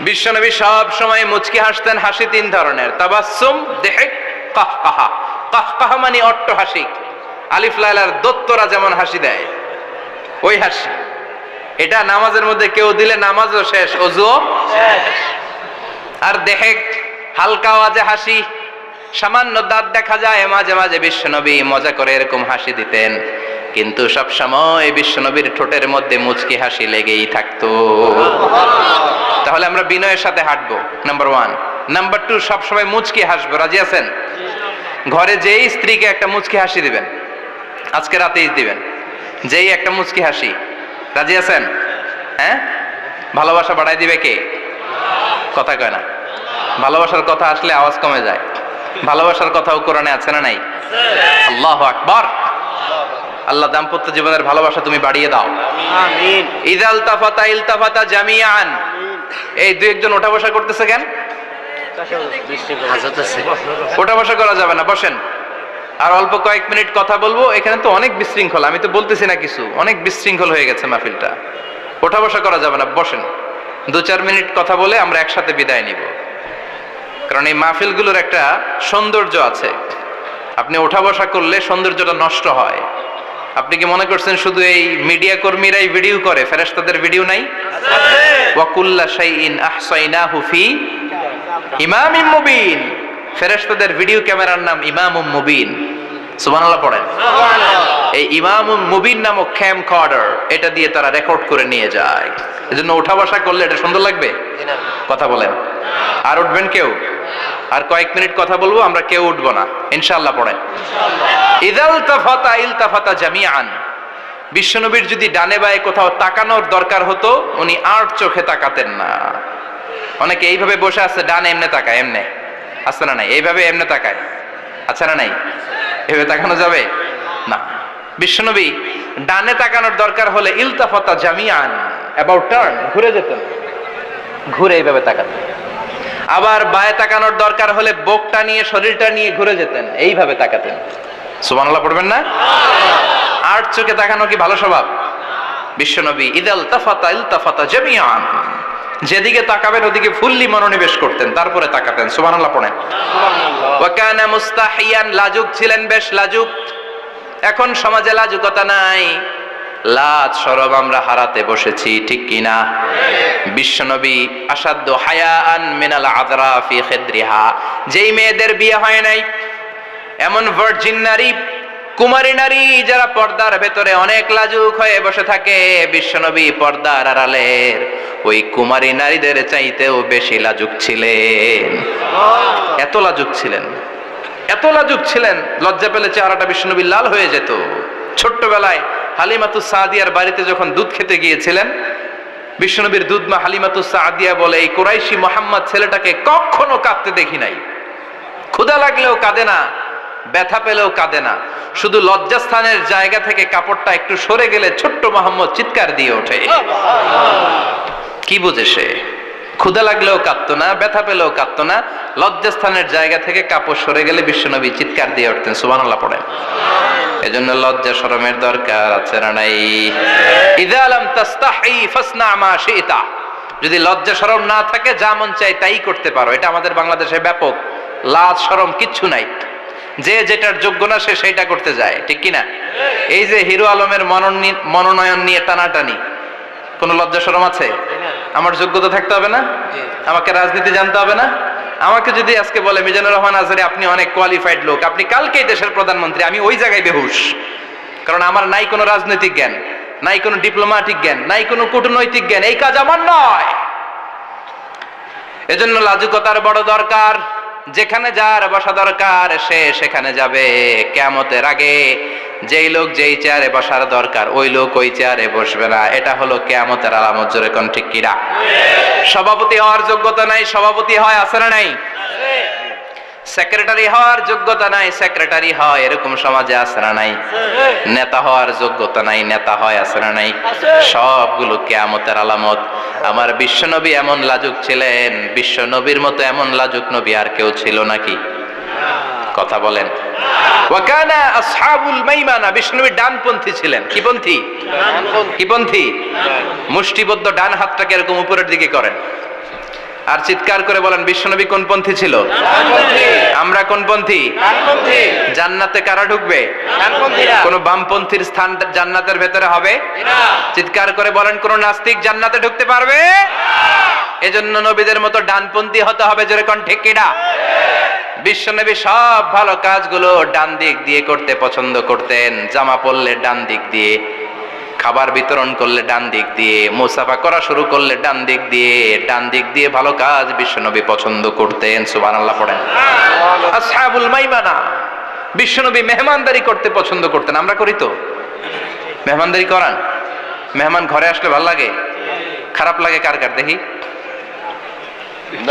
বিশ্বনবী সব সময় মুচকি হাসতেন, হাসি তিন ধরনের। তাবাসসুম দেহেক কাহকাহা। কাহকাহা মানে অট্ট হাসি। আলিফ লাইলার দত্তরা যেমন হাসি দেয়, ওই হাসি। এটা নামাজের মধ্যে কেউ দিলে নামাজও শেষ, অজুও আর দেহেক হালকা আওয়াজে হাসি, সামান্য দাঁত দেখা যায়, মাঝে মাঝে বিশ্বনবী মজা করে এরকম হাসি দিতেন। কিন্তু সব সময় বিশ্বনবীর ঠোঁটের মধ্যে মুচকি হাসি লেগেই থাকতো। তাহলে আমরা বিনয়ের সাথে হাঁটবো নাম্বার ওয়ান নাম্বার টু সবসময় মুচকি হাসবো রাজি আছেন? ঘরে যেই স্ত্রীকে একটা মুচকি হাসি দিবেন আজকে রাতেই দিবেন যেই একটা মুচকি হাসি রাজি আছেন? হ্যাঁ? ভালোবাসা বাড়াই দিবে কে? কথা কয় না। ভালোবাসার কথা আসলে আওয়াজ কমে যায়। ভালোবাসার কথাও কোরআনে আছে না নাই? আল্লাহ আকবার। আল্লাহ দাম্পত্য জীবনের ভালোবাসা তুমি বাড়িয়ে দাও। আমিন। ইদাল তাফাতা ইলতাফাতা জামিয়ান এই দুই একজন ওঠা বসা করতেছে কেন? ওঠা বসা করা যাবে না, বসেন। আর অল্প কয়েক মিনিট কথা বলব, এখানে তো অনেক বিশৃঙ্খল, আমি তো বলতেছি না কিছু, অনেক বিশৃঙ্খল হয়ে গেছে মাহফিলটা। ওঠা বসা করা যাবে না, বসেন। দু চার মিনিট কথা বলে আমরা একসাথে বিদায় নিব। কারণ এই মাহফিলগুলোর একটা সৌন্দর্য আছে। আপনি ওঠা বসা করলে সৌন্দর্যটা নষ্ট হয়। আপনি কি মনে করছেন শুধু এই মিডিয়া কর্মীরাই ভিডিও করে? ফেরেশতাদের ভিডিও নাই? ওয়াকুল্লা শাইইন আহসাইনাহু ফি ইমামিম মুবিন। ফেরেশতাদের ভিডিও ক্যামেরার নাম ইমামুম মুবিন। সুবহানাল্লাহ পড়েন। এই ইমামুম মুবিন নামক ক্যাম কর্ডার এটা দিয়ে তারা রেকর্ড করে নিয়ে যায়। এজন্য ওঠা বসা করলে এটা সুন্দর লাগবে? কথা বলেন। আর উঠবেন কেউ? আর কয়েক মিনিট কথা বলব, আমরা কেউ উঠবো না। ইনশাল্লাহ পড়েন ইদাল তাফাতা ইল তাফাতা জামিআন। বিশ্বনবীর যদি ডানে বায়ে কোথাও তাকানোর দরকার হতো, উনি আর চোখে তাকাতেন না। অনেকে এইভাবে বসে আছে, ডানে এমনে তাকায়, এমনে। আছে না নাই? এইভাবে এমনে তাকায়। আছে না নাই? এভাবে তাকানো যাবে? না। বিশ্বনবী ডানে তাকানোর দরকার হলে ইলতাফাতা জামিয়ান অ্যাবাউট টার্ন ঘুরে যেতেন। ঘুরে এইভাবে তাকাতেন। আবার বায়ে তাকানোর দরকার হলে বুকটা নিয়ে শরীরটা নিয়ে ঘুরে যেতেন। এইভাবে তাকাতেন। সুবহানাল্লাহ পড়বেন না? আর চোখে তাকানো কি ভালো স্বভাব? বিশ্বনবী ইদাল তাফাতা ইলতাফাতা জামিয়ান যেদিকে তাকাবেন ওদিকে ফুললি মনোনিবেশ করতেন তারপরে তাকাতেন। সুবহানাল্লাহ পড়েন। ওয়া কানা মুস্তাহিয়ান লাজুক ছিলেন বেশ লাজুক। এখন সমাজে লাজুকতা নাই। লাজ সরব আমরা হারাতে বসেছি, ঠিক কিনা বিশ্বনবী আসাদ্দ হায়াআন মিনাল আদরা ফি খিদ্রিহা। যেই মেয়েদের বিয়ে হয় নাই, এমন ভার্জিন নারী, কুমারী নারী যারা পর্দার ভেতরে অনেক লাজুক হয়ে বসে থাকে, বিশ্বনবী পর্দার আড়ালের ওই কুমারী নারীদের চাইতেও বেশি লাজুক ছিলেন। এত লাজুক ছিলেন, এত লাজুক ছিলেন, লজ্জা পেলে চেহারাটা বিশ্বনবী লাল হয়ে যেত। ছোট্টবেলায় হালিমাতু সাদিয়ার বাড়িতে যখন দুধ খেতে গিয়েছিলেন বিশ্বনবীর দুধ মা হালিমাতু সাদিয়া বলে এই কোরাইশি মোহাম্মদ ছেলেটাকে কখনো কাঁদতে দেখি নাই। ক্ষুধা লাগলেও কাঁদে না ব্যথা পেলেও কাঁদে না। শুধু লজ্জাস্থানের জায়গা থেকে কাপড়টা একটু সরে গেলে ছোট্ট মোহাম্মদ চিৎকার দিয়ে ওঠে। কি বুঝে সে? ক্ষুধা লাগলেও কাঁদতো না, ব্যথা পেলেও কাঁদতো না, লজ্জাস্থানের জায়গা থেকে কাপড় সরে গেলে বিশ্বনবী চিৎকার দিয়ে উঠতেন, সুবহানাল্লাহ পড়েন। এজন্য লজ্জা শরমের দরকার আছে না নাই? ইদা লাম তাস্তাহি ফাসনা মা শিতা। যদি লজ্জা শরম না থাকে, যা মন চাই তাই করতে পারো। এটা আমাদের বাংলাদেশে ব্যাপক। লাজ শরম কিচ্ছু নাই। যে যেটার যোগ্য না, সে সেটা করতে যায়। ঠিক কি না এই যে হিরো আলমের মনোনয়ন নিয়ে টানাটানি, কোনো লজ্জা শরম আছে? আমার যোগ্যতা থাকতে হবে না? আমাকে রাজনীতি জানতে হবে না? আমাকে যদি আজকে বলে মিজানুর রহমান আজারে আপনি অনেক কোয়ালিফাইড লোক। আপনি কালকেই দেশের প্রধানমন্ত্রী। আমি ওই জায়গায় বেহুশ। কারণ আমার নাই কোনো রাজনৈতিক জ্ঞান নাই কোনো ডিপ্লোম্যাটিক জ্ঞান নাই কোনো কূটনৈতিক জ্ঞান। এই কাজ আমার নয়। এজন্য লাজুকতার বড় দরকার। যেখানে যার বসা দরকার, সে সেখানে যাবে। কেমতের আগে যেই লোক যেই চেয়ারে বসার দরকার, ওই লোক ওই চেয়ারে বসবে না। এটা হলো কেমতের আলামত, জোরে কোন ঠিক কিরা সভাপতি হওয়ার যোগ্যতা নাই, সভাপতি হয়, আছে না নাই? সেক্রেটারি হওয়ার যোগ্যতা নাই, সেক্রেটারি হয়, এরকম সমাজে না নাই? নেতা হওয়ার যোগ্যতা নাই, নেতা হয় না নাই? সবগুলো কেয়ামতের আলামত। আমার বিশ্বনবী এমন লাজুক ছিলেন, বিশ্বনবীর মতো এমন লাজুক নবী আর কেউ ছিল নাকি কথা বলেন। মুষ্টিবদ্ধ ডান হাতটাকে এরকম উপরের দিকে করেন। আর চিৎকার করে বলেন, বিশ্বনবী কোন পন্থী ছিল? আমরা কোন পন্থী? জান্নাতে কারা ঢুকবে? কোন বামপন্থীর স্থান জান্নাতের ভেতরে হবে? চিৎকার করে বলেন, কোন নাস্তিক জান্নাতে ঢুকতে পারবে? এজন্য নবীদের মতো ডানপন্থী হতে হবে যেরকম ঠেকিডা বিশ্বনবী সব ভালো কাজগুলো ডান দিক দিয়ে করতে পছন্দ করতেন, জামা পরলে ডান দিক দিয়ে খাবার বিতরণ করলে ডান দিক দিয়ে মুসাফা করা শুরু করলে ডান দিক দিয়ে ডান দিক দিয়ে ভালো কাজ বিশ্বনবী পছন্দ করতেন সুবহানাল্লাহ পড়েন। আসহাবুল মাইমানা বিশ্বনবী মেহমানদারি করতে পছন্দ করতেন আমরা করি তো। মেহমানদারি করান। মেহমান ঘরে আসলে ভালো লাগে? খারাপ লাগে কার কার? দেখি।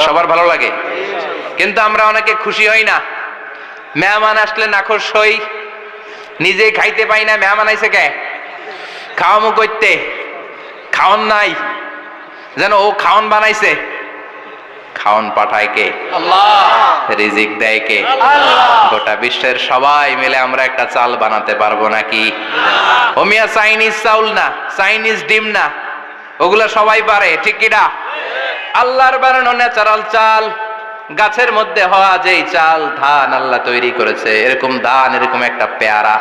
সবার ভালো লাগে? কিন্তু আমরা অনেকে খুশি হই না। মেহমান আসলে নাখোশ হই। নিজে খাইতে পাই না মেহমান আইসে কে? খাওয়ামু করতে খাওন নাই। যেন ও খাওন বানাইছে। খাওন পাঠায় কে? রিজিক দেয় কে? গোটা বিশ্বের সবাই মিলে আমরা একটা চাল বানাতে পারব নাকি? ওমিয়া চাইনিজ চাউল না চাইনিজ ডিম না। ওগুলা সবাই পারে ঠিক কিনা আল্লাহর বানানো ন্যাচারাল চাল গাছের মধ্যে হওয়া যেই চাল ধান আল্লাহ তৈরি করেছে। এরকম ধান এরকম একটা পেয়ারা।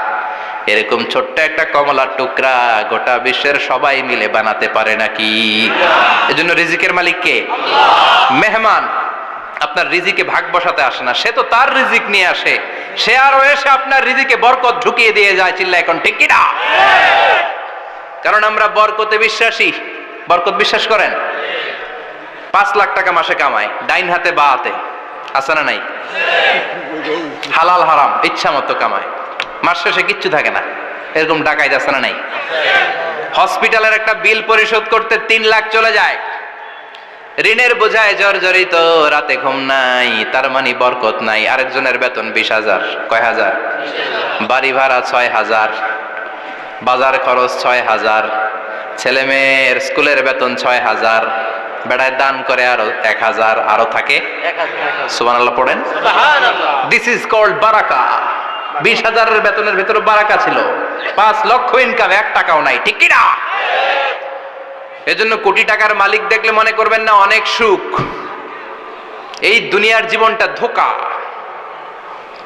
এরকম ছোট্ট একটা কমলার টুকরা গোটা বিশ্বের সবাই মিলে বানাতে পারে নাকি? এজন্য রিজিকের মালিক কে? মেহমান। আপনার রিজিকে ভাগ বসাতে আসে না। সে তো তার রিজিক নিয়ে আসে। সে আরও এসে আপনার রিজিকে বরকত ঢুকিয়ে দিয়ে যায় চিল্লা এখন, ঠিক কিনা? কারণ আমরা বরকতে বিশ্বাসী। বরকত বিশ্বাস করেন? পাঁচ লাখ টাকা মাসে কামায়, ডাইন হাতে বা হাতে। আছে না নাই? হালাল হারাম, ইচ্ছা মতো কামায়। মাস শেষে কিচ্ছু থাকে না। এরকম ডাকাই যাচ্ছে না নাই। হসপিটালের একটা বিল পরিশোধ করতে তিন লাখ চলে যায়। ঋণের বোঝায় জর্জরিত রাতে ঘুম নাই তার মানে বরকত নাই। আরেকজনের বেতন বিশ হাজার। কয় হাজার? বাড়ি ভাড়া ছয় হাজার। বাজার খরচ ছয় হাজার। ছেলে মেয়ের স্কুলের বেতন ছয় হাজার। বেড়ায় দান করে আরও এক হাজার। আরও থাকে? সুবান আল্লাহ পড়েন। দিস ইজ কল্ড বারাকা। বিশ হাজারের বেতনের ভেতরে বারাকা ছিল। পাঁচ লক্ষ ইনকাম এক টাকাও নাই। ঠিক কিনা? এজন্য কোটি টাকার মালিক দেখলে মনে করবেন না অনেক সুখ। এই দুনিয়ার জীবনটা ধোকা।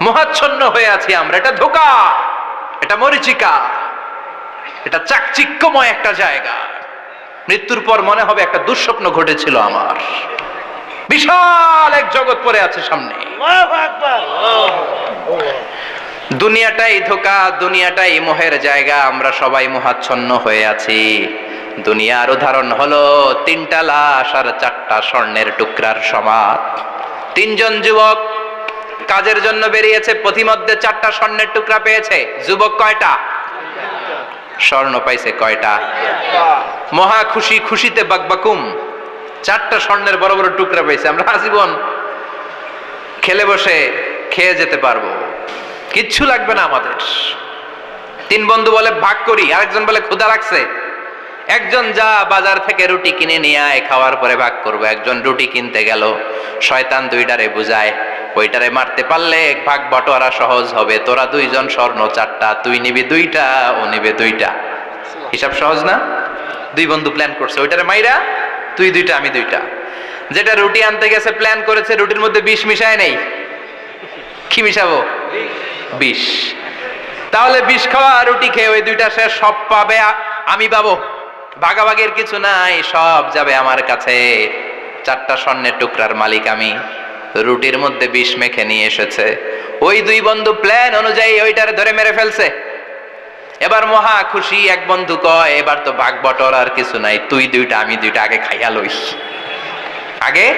মহাচ্ছন্ন হয়ে আছি আমরা। এটা ধোকা। এটা মরিচিকা। এটা চাকচিক্যময় একটা জায়গা। মৃত্যুর পর মনে হবে একটা দুঃস্বপ্ন ঘটেছিল আমার। বিশাল এক জগৎ পড়ে আছে সামনে। দুনিয়াটাই ধোকা, দুনিয়াটাই মোহের জায়গা, আমরা সবাই মোহাচ্ছন্ন হয়ে আছি। দুনিয়ার উদাহরণ হলো তিনটা লাশ আর চারটা স্বর্ণের টুকরার সমাজ তিনজন যুবক কাজের জন্য বেরিয়েছে, পথিমধ্যে চারটা স্বর্ণের টুকরা পেয়েছে। যুবক কয়টা? স্বর্ণ পাইছে কয়টা? মহা খুশি, খুশিতে বাকবাকুম। চারটা স্বর্ণের বড় বড় টুকরা পেয়েছে, আমরা আজীবন খেলে বসে খেয়ে যেতে পারব। কিচ্ছু লাগবে না আমাদের। তিন বন্ধু বলে ভাগ করি, আরেকজন বলে ক্ষুধা লাগছে। একজন যা বাজার থেকে রুটি কিনে নিয়ে আয়, খাওয়ার পরে ভাগ করব। একজন রুটি কিনতে গেল, শয়তান দুইটারে বুঝায়, ওইটারে মারতে পারলে ভাগ বটোয়ারা সহজ হবে। তোরা দুইজন স্বর্ণ চারটা, তুই নিবি দুইটা, ও নিবে দুইটা। হিসাব সহজ না? দুই বন্ধু প্ল্যান করছে, ওইটারে মাইরা তুই দুইটা, আমি দুইটা। যেটা রুটি আনতে গেছে প্ল্যান করেছে, রুটির মধ্যে বিষ মিশায় নেই। কি মিশাবো? বিষ তাহলে বিষ খাওয়া রুটি খেয়ে ওই দুইটা সে সব পাবে আমি পাবো। ভাগাভাগির কিছু নাই সব যাবে আমার কাছে। চারটা স্বর্ণের টুকরার মালিক আমি। রুটির মধ্যে বিষ মেখে নিয়ে এসেছে। ওই দুই বন্ধু প্ল্যান অনুযায়ী ওইটারে ধরে মেরে ফেলছে। এবার মহা খুশি এক বন্ধু কয় এবার তো ভাগ বটর আর কিছু নাই। তুই দুইটা আমি দুইটা আগে খাইয়া লই। আগে?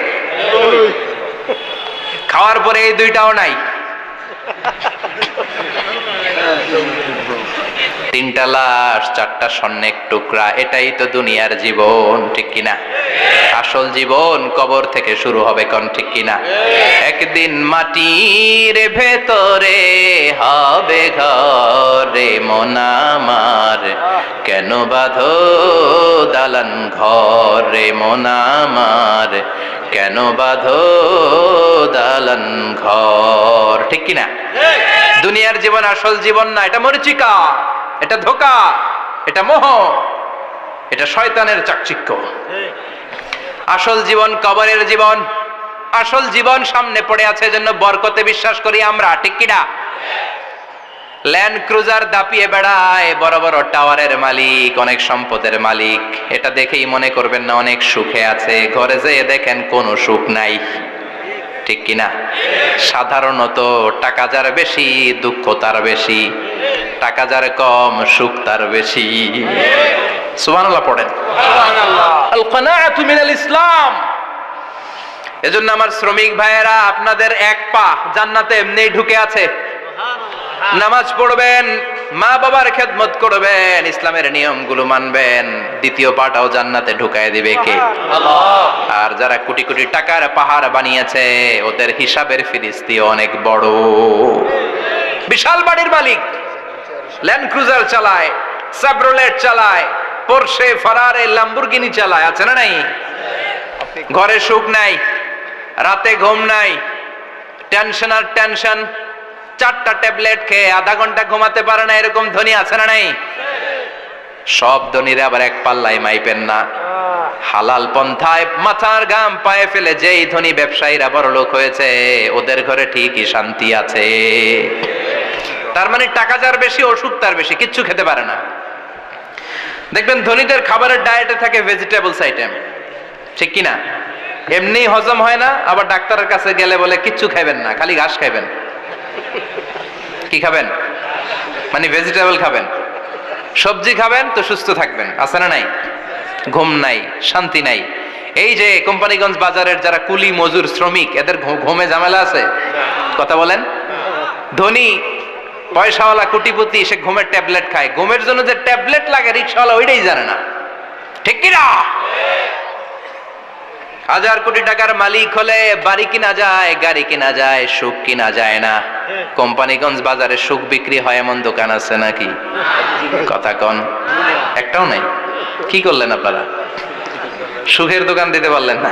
খাওয়ার পরে এই দুইটাও নাই। তিনটা লাশ, চারটা স্বর্ণের টুকরা, এটাই তো দুনিয়ার জীবন, ঠিক কিনা? আসল জীবন কবর থেকে শুরু হবে কোন, ঠিক কিনা? একদিন মাটির ভেতরে হবে ঘরে মোনামার কেন বাঁধো দালান ঘরে মোনামার কেন বাঁধো দালান ঘর? ঠিক কিনা? দুনিয়ার জীবন আসল জীবন না এটা মরিচিকা এটা ধোকা এটা মোহ এটা শয়তানের চাকচিক্য। আসল জীবন কবরের জীবন আসল জীবন সামনে পড়ে আছে জন্য বরকতে বিশ্বাস করি আমরা ঠিক কিনা? ল্যান্ড ক্রুজার দাপিয়ে বেড়ায় বড় বড় টাওয়ারের মালিক অনেক সম্পদের মালিক। এটা দেখেই মনে করবেন না অনেক সুখে আছে। ঘরে যেয়ে দেখেন কোনো সুখ নাই। ঠিক কিনা সাধারণত টাকা যার বেশি দুঃখ তার বেশি। টাকা যার কম সুখ তার বেশি। সুবহানাল্লাহ পড়েন। আল কানাআতু মিনাল ইসলাম। এজন্য আমার শ্রমিক ভাইয়েরা আপনাদের এক পা জান্নাতে এমনি ঢুকে আছে। নামাজ পড়বেন মা বাবার খেদমত করবেন ইসলামের নিয়মগুলো মানবেন দ্বিতীয় পাটাও জান্নাতে ঢুকায় দিবে কে? আর যারা কোটি কোটি টাকার পাহাড় বানিয়েছে ওদের হিসাবের ফিরিস্তি অনেক বড়। বিশাল বাড়ির মালিক ল্যান্ড ক্রুজার চালায় সাবরোলেট চালায় পোরশে ফারারে ল্যাম্বরগিনি চালায় আছে না নাই? ঘরে সুখ নাই রাতে ঘুম নাই টেনশন আর টেনশন চারটা ট্যাবলেট খেয়ে আধা ঘণ্টা ঘুমাতে পারে না, এরকম ধনী আছে না নাই? সব ধনীরা আবার এক পাল্লাই মাইপেন না। হালাল পন্থায় মাথার গাম পায়ে ফেলে যেই ধনী ব্যবসায়ীরা বড় লোক হয়েছে, ওদের ঘরে ঠিকই শান্তি আছে। তার মানে টাকা যার বেশি ওষুধ তার বেশি, কিচ্ছু খেতে পারে না। দেখবেন ধনীদের খাবারের ডায়েটে থাকে ভেজিটেবলস আইটেম ঠিক কি না এমনি হজম হয় না, আবার ডাক্তারের কাছে গেলে বলে, কিচ্ছু খাবেন না, খালি ঘাস খাবেন কি খাবেন? মানে ভেজিটেবল খাবেন। সবজি খাবেন তো সুস্থ থাকবেন, আছে না নাই? ঘুম নাই, শান্তি নাই। এই যে কোম্পানিগঞ্জ বাজারের যারা কুলি, মজুর, শ্রমিক, এদের ঘুমে ঝামেলা আছে? কথা বলেন। ধনী, পয়সাওয়ালা, কুটিপুতি, সে ঘুমের ট্যাবলেট খায়। ঘুমের জন্য যে ট্যাবলেট লাগে, রিক্সাওয়ালা ওইটাই জানে না। ঠিক কিনা? হাজার কোটি টাকার মালিক হলে বাড়ি কিনা যায়, গাড়ি কিনা যায়, সুখ কিনা যায় না। কোম্পানিগঞ্জ বাজারে সুখ বিক্রি হয় এমন দোকান আছে নাকি? কথা কন। একটাও নাই। কি করলেন আপনারা? সুখের দোকান দিতে পারলেন না।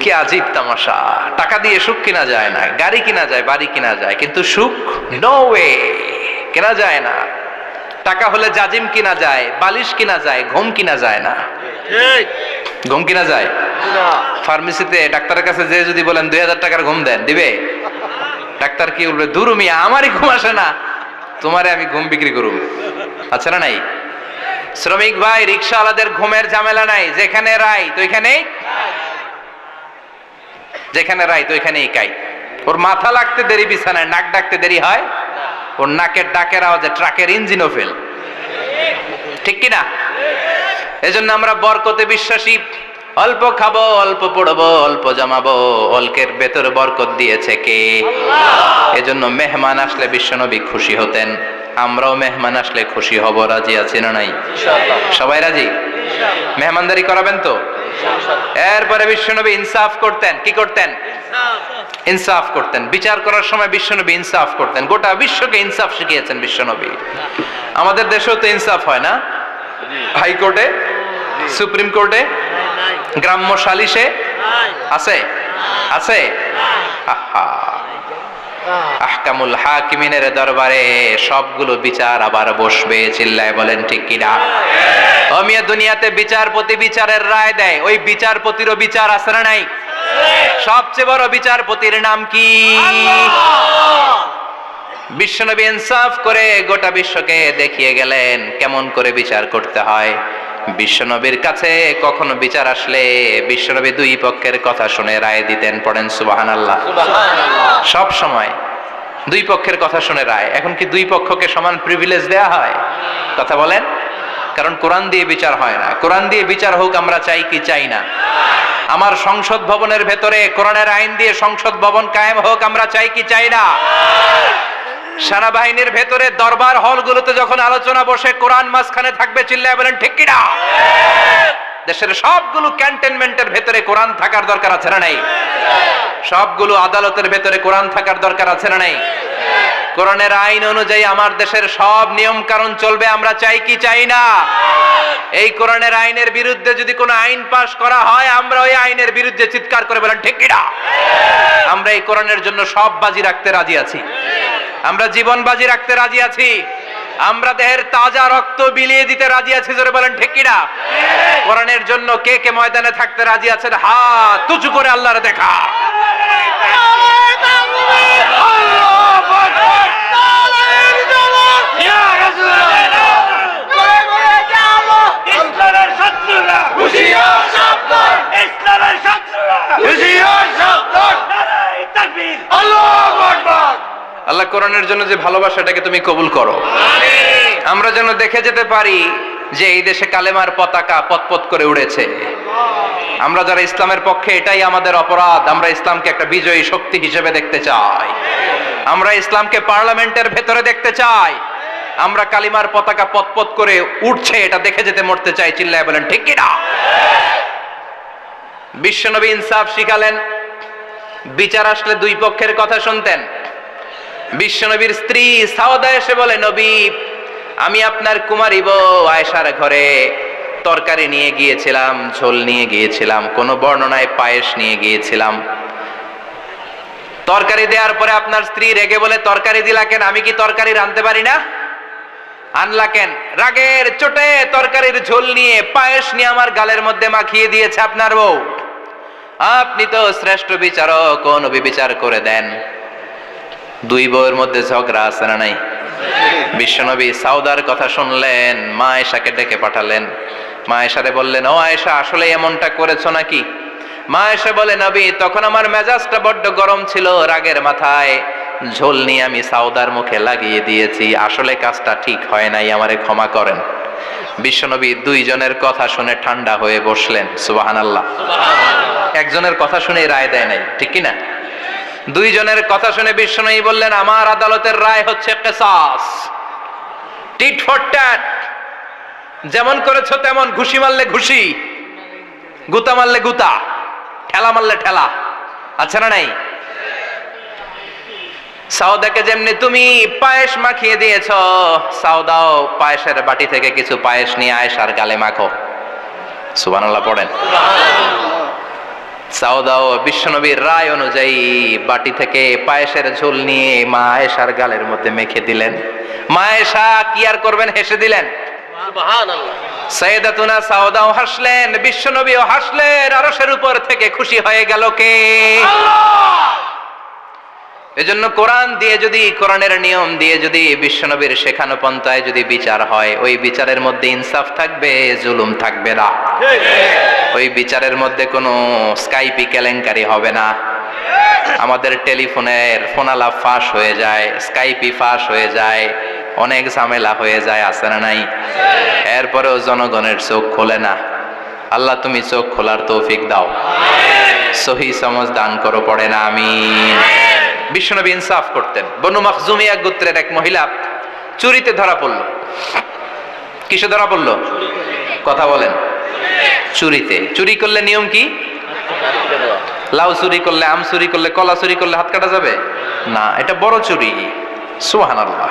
কি আজীব তামাশা। টাকা দিয়ে সুখ কিনা যায় না, গাড়ি কিনা যায়, বাড়ি কিনা যায়, কিন্তু সুখ নো ওয়ে কেনা যায় না। টাকা হলে জাজিম কিনা যায়, বালিশ কিনা যায়, ঘুম কিনা যায় না। ঘুম কিনা যায়? ফার্মেসিতে ডাক্তারের কাছে যে যদি বলেন দুই হাজার টাকার ঘুম দেন দিবে? ডাক্তার কি বলবে দূর মিয়া আমারই ঘুম আসে না। তোমারে আমি ঘুম বিক্রি করুম। আচ্ছা না নাই? শ্রমিক ভাই রিক্সাওয়ালাদের ঘুমের ঝামেলা নাই। যেখানে রাই তো এখানেই যেখানে রাই তো এখানেই কাই। ওর মাথা লাগতে দেরি বিছানায় নাক ডাকতে দেরি হয়। ওর নাকের ডাকের আওয়াজে ট্রাকের ইঞ্জিনও ফেল ঠিক কি না এজন্য আমরা বরকতে বিশ্বাসী। অল্প খাব অল্প পড়ব অল্প জমাবো। অল্পের ভেতর বরকত দিয়েছে কে? এজন্য মেহমান আসলে বিশ্বনবী খুশি হতেন। আমরাও মেহমান আসলে খুশি হব রাজি আছি না নাই? সবাই রাজি? মেহমানদারি করাবেন তো? এরপরে বিশ্বনবী ইনসাফ করতেন। কি করতেন? ইনসাফ। করতেন। বিচার করার সময় বিশ্বনবী ইনসাফ করতেন। গোটা বিশ্বকে ইনসাফ শিখিয়েছেন বিশ্বনবী। আমাদের দেশেও তো ইনসাফ হয় না? হাইকোর্টে সুপ্রিম কোর্টে? গ্রাম্য সালিশে? আছে? আছে? আহা। আহকামুল হাকিমিনের দরবারে সবগুলো বিচার আবার বসবে চিল্লায় বলেন ঠিক কিনা? অমিয়া দুনিয়াতে বিচারপতি বিচারের রায় দেয়। ওই বিচারপতিরও বিচার আছে না নাই? সবচেয়ে বড় বিচারপতির নাম কি? বিশ্বনবী ইনসাফ করে গোটা বিশ্বকে দেখিয়ে গেলেন কেমন করে বিচার করতে হয়? বিশ্বনবীর কাছে কখনো বিচার আসলে বিশ্বনবী দুই পক্ষের কথা শুনে রায় দিতেন পড়েন সুবাহান আল্লাহ সব সময় দুই পক্ষের কথা শুনে রায়। এখন কি দুই পক্ষকে সমান প্রিভিলেজ দেয়া হয়? কথা বলেন। কারণ কোরআন দিয়ে বিচার হয় না। কোরআন দিয়ে বিচার হোক আমরা চাই কি চাই না। আমার সংসদ ভবনের ভেতরে কোরআনের আইন দিয়ে সংসদ ভবন কায়েম হোক আমরা চাই কি চাই না? সেনাবাহিনীর ভেতরে দরবার হলগুলোতে যখন আলোচনা বসে, কোরআন মাঝখানে থাকবে, চিল্লায় বলেন, ঠিক কিনা? দেশের সবগুলো ক্যান্টনমেন্টের ভেতরে কোরআন থাকার দরকার আছে না নাই? সবগুলো আদালতের ভেতরে কোরআন থাকার দরকার আছে না নাই? কোরআনের আইন অনুযায়ী আমার দেশের সব নিয়ম কারণ চলবে, আমরা চাই কি চাই না? এই কোরআনের আইনের বিরুদ্ধে যদি কোনো আইন পাশ করা হয়, আমরা ওই আইনের বিরুদ্ধে চিৎকার করে বলেন, ঠিক কিনা? আমরা এই কোরআনের জন্য সব বাজি রাখতে রাজি আছি। আমরা জীবন বাজি রাখতে রাজি আছি। আমরা দেহের তাজা রক্ত বিলিয়ে দিতে রাজি আছি জোরে বলেন ঠিক কিনা? কোরআনের জন্য কে কে ময়দানে থাকতে রাজি আছেন? হাত তুচু করে আল্লাহর দেখা। ইসলামের শত্রুরা! ইসলামের শত্রুরা। আল্লাহু আকবার! আল্লাহ কোরআনের জন্য যে ভালোবাসাটাকে তুমি কবুল করো। আমরা যেন দেখে যেতে পারি যে এই দেশে কালেমার পতাকা পতপত করে উড়েছে। আমরা যারা ইসলামের পক্ষে এটাই আমাদের অপরাধ। আমরা ইসলামকে একটা বিজয়ী শক্তি হিসেবে দেখতে চাই। আমরা ইসলামকে পার্লামেন্টের ভেতরে দেখতে চাই। আমরা কালিমার পতাকা পতপত করে উঠছে এটা দেখে যেতে মরতে চাই চিল্লায় বলেন ঠিক কিনা? বিশ্বনবী ইনসাফ শিখালেন। বিচার আসলে দুই পক্ষের কথা শুনতেন। বিশ্বনবীর স্ত্রী সাওদা এসে বলে, নবী, আমি আপনার কুমারী বউ আয়েশার ঘরে তরকারি নিয়ে গিয়েছিলাম, ঝোল নিয়ে গিয়েছিলাম, কোন বর্ণনায় পায়েস নিয়ে গিয়েছিলাম। তরকারি দেওয়ার পরে আপনার স্ত্রী রেগে বলে, তরকারি দিলা কেন? আমি কি তরকারি রাঁধতে পারি না? আনলা কেন? রাগের চোটে তরকারির ঝোল নিয়ে পায়েস নিয়ে আমার গালের মধ্যে মাখিয়ে দিয়েছে আপনার বউ। আপনি তো শ্রেষ্ঠ বিচারক, কোন বিচার করে দেন। দুই বউয়ের মধ্যে ঝগড়া আছে না নাই? বিশ্বনবী সাউদার কথা শুনলেন, মা এশাকে ডেকে পাঠালেন। মা এশারে বললেন, ও আয়েশা, আসলে এমনটা করেছ নাকি? মা এসে বলে, নবী, তখন আমার মেজাজটা বড্ড গরম ছিল রাগের মাথায়। ঝোল নিয়ে আমি সাউদার মুখে লাগিয়ে দিয়েছি, আসলে কাজটা ঠিক হয় নাই, আমারে ক্ষমা করেন। বিশ্বনবী দুইজনের কথা শুনে ঠান্ডা হয়ে বসলেন সুবাহান আল্লাহ একজনের কথা শুনে রায় দেয় নাই, ঠিক কি না? দুইজনের কথা শুনে বিশ্বনবী বললেন, আমার আদালতের রায় হচ্ছে কেসাস। টিট ফর যেমন করেছ তেমন ঘুষি মারলে ঘুষি, গুতা মারলে গুতা, ঠেলা মারলে ঠেলা। আচ্ছা না নাই? সাউদাকে যেমনি তুমি পায়েস মাখিয়ে দিয়েছ সাউদাও পায়েসের বাটি থেকে কিছু পায়েস নিয়ে আয়েশার গালে মাখো। সুবহানাল্লাহ, পড়েন। সাউদাও বিশ্বনবীর রায় অনুযায়ী বাটি থেকে পায়েসের ঝোল নিয়ে মা এসার গালের মধ্যে মেখে দিলেন। মা এসা কি আর করবেন হেসে দিলেন। সাউদাও হাসলেন বিশ্বনবীও হাসলেন আরশের উপর থেকে খুশি হয়ে গেল কে? এজন্য কোরআন দিয়ে যদি, কোরআনের নিয়ম দিয়ে যদি বিশ্বনবীর শেখানো পন্থায় যদি বিচার হয়, ওই বিচারের মধ্যে ইনসাফ থাকবে, জুলুম থাকবে না। ওই বিচারের মধ্যে কোনো স্কাইপি কেলেঙ্কারি হবে না। আমাদের টেলিফোনের ফোনালাপ ফাঁস হয়ে যায়, স্কাইপি ফাঁস হয়ে যায়, অনেক ঝামেলা হয়ে যায়, আছে না নাই? এরপরেও জনগণের চোখ খোলে না। আল্লাহ তুমি চোখ খোলার তৌফিক দাও। সহি সমাজ দান করো, পড়ে না আমি বিশ্বনবী ইনসাফ করতেন। বনু মখজুমিয়া গোত্রের এক মহিলা চুরিতে ধরা পড়ল। কিসে ধরা পড়ল? কথা বলেন। চুরিতে। চুরি করলে নিয়ম কি? লাউ চুরি করলে আম চুরি করলে কলা চুরি করলে হাত কাটা যাবে? না, এটা বড় চুরি। সুহান আল্লাহ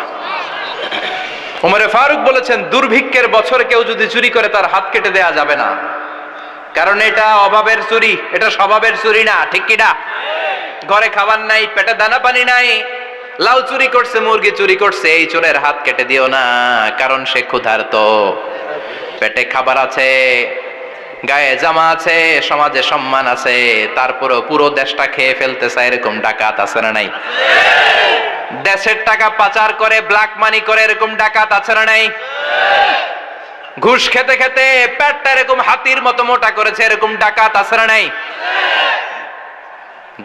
উমরে ফারুক বলেছেন, দুর্ভিক্ষের বছর কেউ যদি চুরি করে তার হাত কেটে দেয়া যাবে না। কারণ এটা অভাবের চুরি, এটা স্বভাবের চুরি না, ঠিক কি না? ঘরে খাবার নাই, পেটে দানা পানি নাই। লাউ চুরি করছে, মুরগি চুরি করছে, এই চোরের হাত কেটে দিও না, কারণ সে ক্ষুধার্ত। পেটে খাবার আছে, গায়ে জামা আছে, সমাজে সম্মান আছে, তারপরেও পুরো দেশটা খেয়ে ফেলতে চায় এরকম ডাকাত আছে না নাই? দেশের টাকা পাচার করে ব্ল্যাক মানি করে, এরকম ডাকাত আছে না নাই? ঘুষ খেতে খেতে পেটটা এরকম হাতির মতো মোটা করেছে, এরকম ডাকাত আছে না নাই?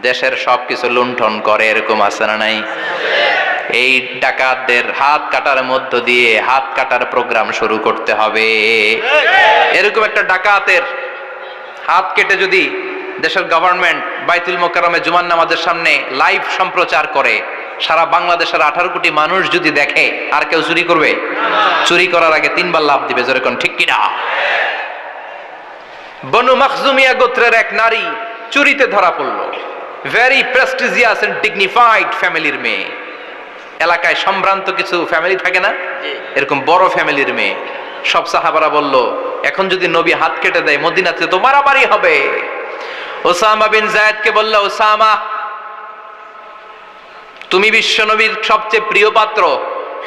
দেশের সবকিছু লুণ্ঠন করে, এরকম আছে না নাই? এই ডাকাতদের হাত কাটার মধ্য দিয়ে হাত কাটার প্রোগ্রাম শুরু করতে হবে। এরকম একটা ডাকাতের হাত কেটে যদি দেশের গভর্নমেন্ট বাইতুল মোকারমে জুমান নামাজের সামনে লাইভ সম্প্রচার করে, সারা বাংলাদেশের আঠারো কোটি মানুষ যদি দেখে, আর কেউ চুরি করবে? চুরি করার আগে তিনবার লাভ দিবে যেরকম ঠিক কিনা? বনু মখজুমিয়া গোত্রের এক নারী চুরিতে ধরা পড়ল। ভেরি প্রেস্টিজিয়াস এন্ড ডিগনিফাইড ফ্যামিলির মেয়ে এলাকায় সম্ভ্রান্ত কিছু ফ্যামিলি থাকে না? এরকম বড় ফ্যামিলির মেয়ে সব সাহাবারা বলল এখন যদি নবী হাত কেটে দেয় মদিনাতে তো মারামারি হবে। ওসামা বিন জায়েদকে বলল ওসামা তুমি বিশ্ব নবীর সবচেয়ে প্রিয় পাত্র।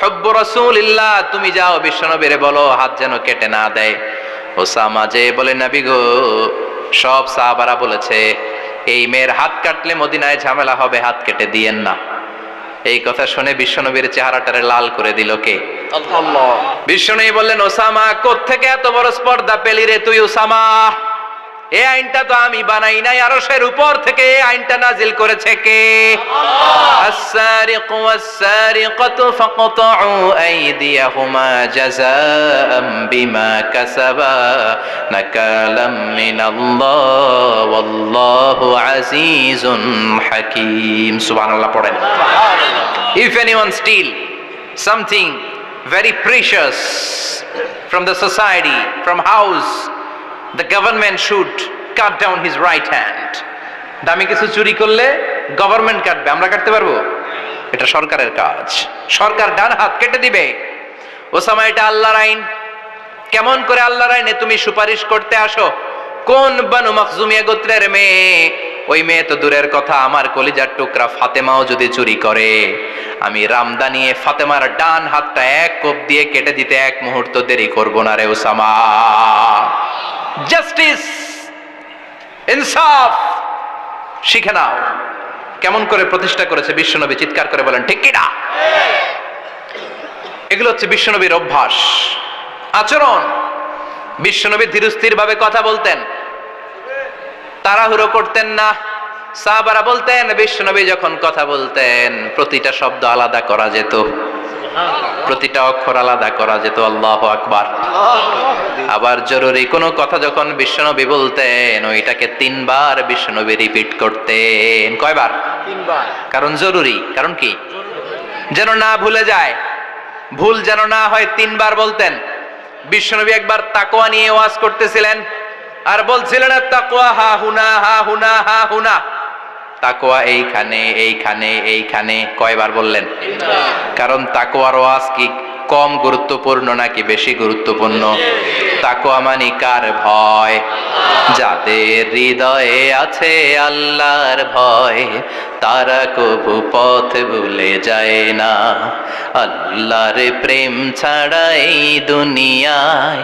হব্ব রাসূলিল্লাহ তুমি যাও বিশ্বনবীরে বলো হাত যেন কেটে না দেয়। ওসামা যে বলে নাবি গো সব সাহাবারা বলেছে এই মেয়ের হাত কাটলে মদিনায় ঝামেলা হবে হাত কেটে দিয়েন না। এই কথা শুনে বিশ্বনবীর চেহারাটারে লাল করে দিল কে? বিশ্বনবী বললেন ওসামা কোথেকে এত বড় স্পর্ধা পেলি রে তুই ওসামা? এই আইনটা তো আমি বানাই নাই আরও আরশের উপর থেকে এই আইনটা নাজিল করেছে কে? আস-সারিকু ওয়াস-সারিকাতু ফাকতাউ আইদিয়াহুমা জাযাআম বিমা কাসাবা নাকালাম মিনাল্লাহ ওয়াল্লাহু আজিজুন হাকীম। সুবহানাল্লাহ পড়েন। If anyone still something very precious from the society from house the government should cut down his right hand. দামি কিছু চুরি করলে গভর্নমেন্ট কাটবে, আমরা কাটতে পারব? এটা সরকারের কাজ। সরকার ডান হাত কেটে দিবে। ওসামা, এটা আল্লাহর আইন। কেমন করে আল্লাহর আইনে তুমি সুপারিশ করতে আসো? কোন বানু মখজুমিয়া গোত্রের মেয়ে? ওই মেয়ে তো দূরের কথা, আমার কলিজার টুকরা ফাতেমাও যদি চুরি করে, আমি রামদা নিয়ে ফাতেমার ডান হাতটা এক কোপ দিয়ে কেটে দিতে এক মুহূর্ত দেরি করব না রে ওসামা। জাস্টিস ইনসাফ শিখে নাও। কেমন করে প্রতিষ্ঠা করেছে বিশ্বনবী? চিৎকার করে বলেন, ঠিক কিনা? এগুলো হচ্ছে বিশ্বনবীর অভ্যাস। আচরণ। বিশ্বনবী ধীরস্থির ভাবে কথা বলতেন। তাড়াহুড়ো করতেন না। সাহাবারা বলতেন, বিশ্বনবী যখন কথা বলতেন, প্রতিটা শব্দ আলাদা করা যেত। প্রতিটা অক্ষর আলাদা করা যেত আল্লাহ আকবার। আবার জরুরি কোনো কথা যখন বিশ্বনবী বলতেন ওইটাকে তিনবার বিশ্বনবী রিপিট করতেন। কয়বার? কারণ জরুরি। কারণ কি? যেন না ভুলে যায়। ভুল যেন না হয় তিনবার বলতেন। বিশ্বনবী একবার তাকোয়া নিয়ে ওয়াজ করতেছিলেন আর বলছিলেন তাকোয়া হা হুনা হা হুনা হা হুনা তাকোয়া এইখানে এইখানে এইখানে, কয়বার বললেন? কারণ তাকোয়ার ওয়াজ কি কম গুরুত্বপূর্ণ নাকি বেশি গুরুত্বপূর্ণ? তাকোয়া মানি কার ভয়? যাদের হৃদয়ে আছে আল্লাহর ভয়, তারা কবু পথ ভুলে যায় না। আল্লাহর প্রেম ছাড়া এই দুনিয়ায়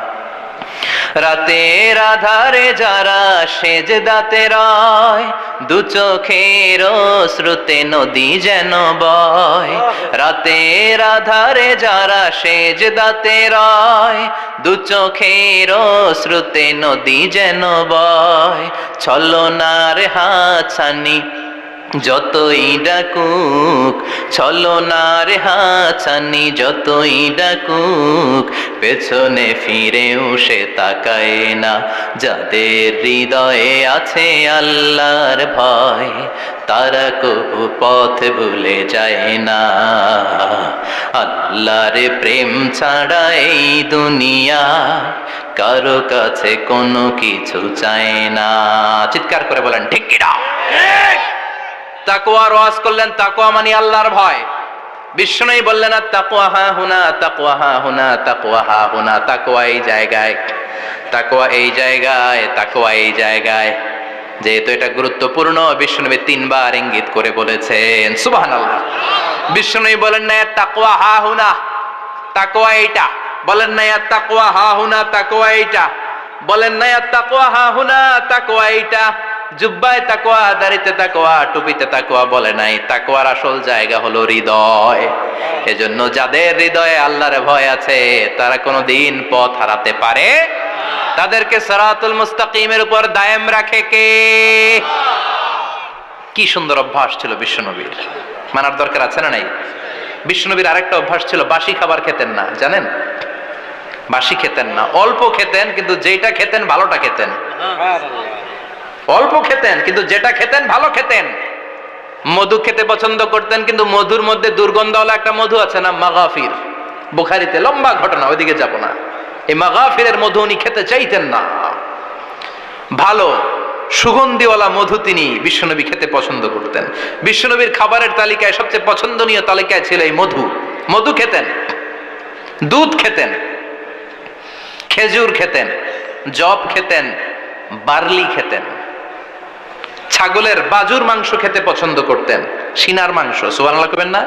রাতের আধারে যারা সেজ দাতে রয়, দু চোখের শ্রুতে নদী যেন বয়। রাতের আধারে যারা সেজ দাতে রয়, দু চোখের শ্রুতে নদী যেন বয়। ছলনার হাছানি যতই ডাকুক, ছলনার হাছানি যতই ডাকুক, পেছনে ফিরেও সে তাকায় না। যাদের হৃদয়ে আছে আল্লাহর ভয়, তারা কবু পথ ভুলে যায় না। আল্লাহর প্রেম ছাড়া এই দুনিয়া কারও কাছে কোনো কিছু চায় না। চিৎকার করে বলেন, ঠিক কিনা তাকোয়া রওয়াজ করলেন তাকোয়া মানে আল্লাহর ভয়। বিষ্ণুই বললেন, আর তাকোয়া হা হুনা তাকোয়া হা হুনা তাকোয়া হা হুনা তাকোয়া এই জায়গায় তাকোয়া এই জায়গায় তাকোয়া এই জায়গায়। যেহেতু এটা গুরুত্বপূর্ণ বিষ্ণুনবী তিনবার ইঙ্গিত করে বলেছেন সুবাহান আল্লাহ বিষ্ণুনবী বলেন, না তাকোয়া হা হুনা তাকোয়া এইটা। বলেন, না তাকোয়া হা হুনা তাকোয়া এইটা। বলেন, না তাকোয়া হা হুনা তাকোয়া এইটা। জুব্বায় তাকোয়া দাড়িতে তাকোয়া টুপিতে তাকোয়া বলে নাই। তাকোয়ার আসল জায়গা হলো হৃদয়। এজন্য যাদের হৃদয়ে আল্লাহর ভয় আছে, তারা কোনো দিন পথ হারাতে পারে তাদেরকে সরাতুল মুস্তাকিমের উপর দায়েম রাখে কে? কি সুন্দর অভ্যাস ছিল বিশ্বনবীর। মানার দরকার আছে না নাই? বিশ্বনবীর আরেকটা অভ্যাস ছিল, বাসি খাবার খেতেন না, জানেন? বাসি খেতেন না, অল্প খেতেন, কিন্তু যেটা খেতেন, ভালোটা খেতেন। অল্প খেতেন, কিন্তু যেটা খেতেন ভালো খেতেন। মধু খেতে পছন্দ করতেন, কিন্তু মধুর মধ্যে দুর্গন্ধওয়ালা একটা মধু আছে না, মাগাফির। বুখারিতে লম্বা ঘটনা, ওইদিকে যাব না। এই মাগাফিরের মধু উনি খেতে চাইতেন না। ভালো, সুগন্ধিওয়ালা মধু তিনি বিশ্বনবী খেতে পছন্দ করতেন। বিশ্বনবীর খাবারের তালিকায় সবচেয়ে পছন্দনীয় তালিকায় ছিল এই মধু। মধু খেতেন, দুধ খেতেন, খেজুর খেতেন জব খেতেন, বার্লি খেতেন। ছাগলের বাজুর মাংস খেতে পছন্দ করতেন সিনার মাংস। সুবান লাগবেন না?